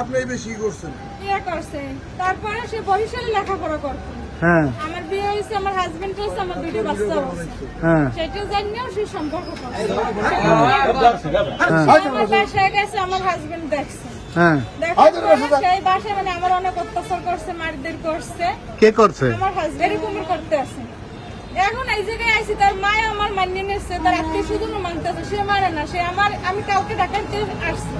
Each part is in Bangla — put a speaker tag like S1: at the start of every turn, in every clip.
S1: আপনি বেশি করছেন।
S2: ইয়ে করছে। তারপরে সে বরিশালে লেখাপড়া করতো।
S3: হ্যাঁ।
S2: আমার বিয়ে হয়েছে আমার হাজবেন্ড হয়েছে আমার দুইটা বাচ্চা আছে।
S3: হ্যাঁ।
S2: সেটা জানিয়েও সে সম্পর্ক করছে।
S3: হ্যাঁ।
S2: আমার বাসায় গেছে আমার হাজবেন্ড দেখছে।
S3: হ্যাঁ।
S2: সেই বাসায় মানে আমার অনেক অত্যাচার করছে মারধর করছে।
S3: কে করছে?
S2: আমার হাজবেন্ড এরকমই করতে আছে। এখন এই জায়গায় আইছি তার মায় আমার মানিয়ে নিচ্ছে তার আত্মীয় স্বজন মানতে সে মানে না সে আমার আমি কাউকে ডাকাইতে আসছি।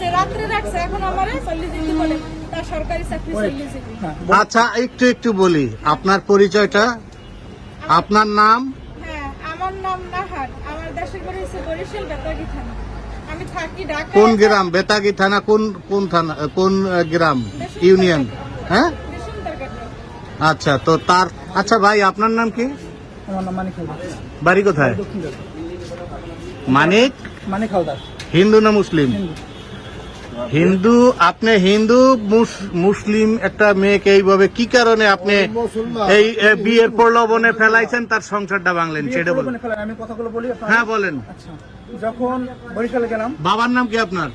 S2: রাখছে রাত্রে রাখছে এখন আমার চল্লি যেতে বলে তার সরকারি চাকরি চল্লি যেতে
S3: আচ্ছা একটু একটু বলি আপনার পরিচয়টা? আপনার নাম?
S2: হ্যাঁ আমার নাম নাহার। আমার দেশের বাড়ি হচ্ছে বরিশাল বেতাগি থানা। আমি থাকি ঢাকা
S3: কোন গ্রাম? বেতাগি থানা কোন কোন থানা কোন গ্রাম? ইউনিয়ন? হ্যাঁ? আচ্ছা তো তার আচ্ছা ভাই আপনার নাম কি? বাড়ি কোথায়? মানিক?
S4: মানিক হালদার।
S3: হিন্দু না মুসলিম? হিন্দু আপনি হিন্দু মুস- মুসলিম একটা মেয়েকে এইভাবে কি কারণে আপনি এই বিয়ের প্রলোভনে ফেলাইছেন তার সংসারটা ভাঙলেন সেটা বলেন।
S4: আমি কথাগুলো বলি
S3: হ্যাঁ বলেন।
S4: আচ্ছা যখন বরিশালে গেলাম
S3: বাবার নাম কি আপনার?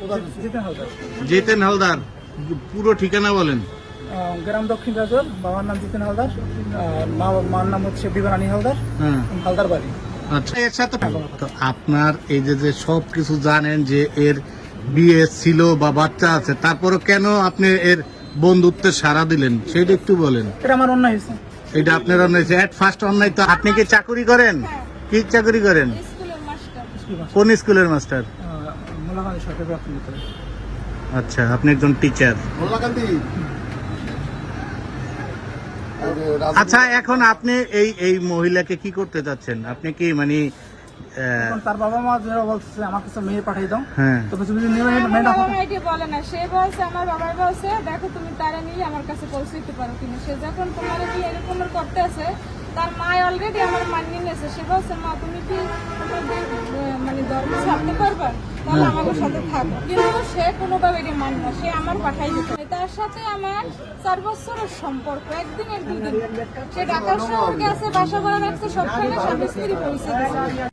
S4: জিতেন হালদার।
S3: পুরো ঠিকানা বলেন।
S4: গ্রাম দক্ষিণ রাজর বাবার নাম জিতেন হালদার মা মার নাম হচ্ছে বিবারানী হালদার
S3: হ্যাঁ।
S4: হালদার বাড়ি
S3: আচ্ছা এর সাথে আপনার এই যে যে সব কিছু জানেন যে এর বিয়ে ছিল বা বাচ্চা আছে তারপরে কেন আপনি এর বন্ধুত্বের সাড়া দিলেন? সেটা একটু বলেন।
S4: এটা আমার অন্যায় হয়েছে।
S3: এটা আপনার অন্যায় এট ফার্স্ট অন্যায় তো আপনি কি চাকরি করেন? কি চাকরি করেন। কোন স্কুলের মাস্টার? আচ্ছা আপনি একজন টিচার আচ্ছা এখন আপনি এই এই মহিলাকে কি করতে চাচ্ছেন? আপনি কি মানে
S4: তার বাবা মা যারা বলছে আমার কাছে মেয়ে পাঠিয়ে দাও।
S3: হ্যাঁ।
S4: তো কিছু যদি নিয়ে
S2: আমার
S4: মেয়েটা
S2: এটি বলে না। সে বলছে আমার বাবার বলছে দেখো তুমি তারা নিয়ে আমার কাছে পৌঁছাইতে পারো কিনা। সে যখন তোমার কি এরকম করতে আছে তার মা অলরেডি আমার মানিয়ে নিয়েছে। সে বলছে মা তুমি কি মানে ধর্ম ছাড়তে পারবা? তাহলে আমাদের সাথে থাকো। কিন্তু সে কোনোভাবে এটি মানে না। সে আমার পাঠাই দিত তার সাথে আমার চার বছরের সম্পর্ক একদিনের দুদিন সে ঢাকার শহর গেছে বাসা ভাড়া রাখছে সবখানে স্বামী স্ত্রী দিচ্ছে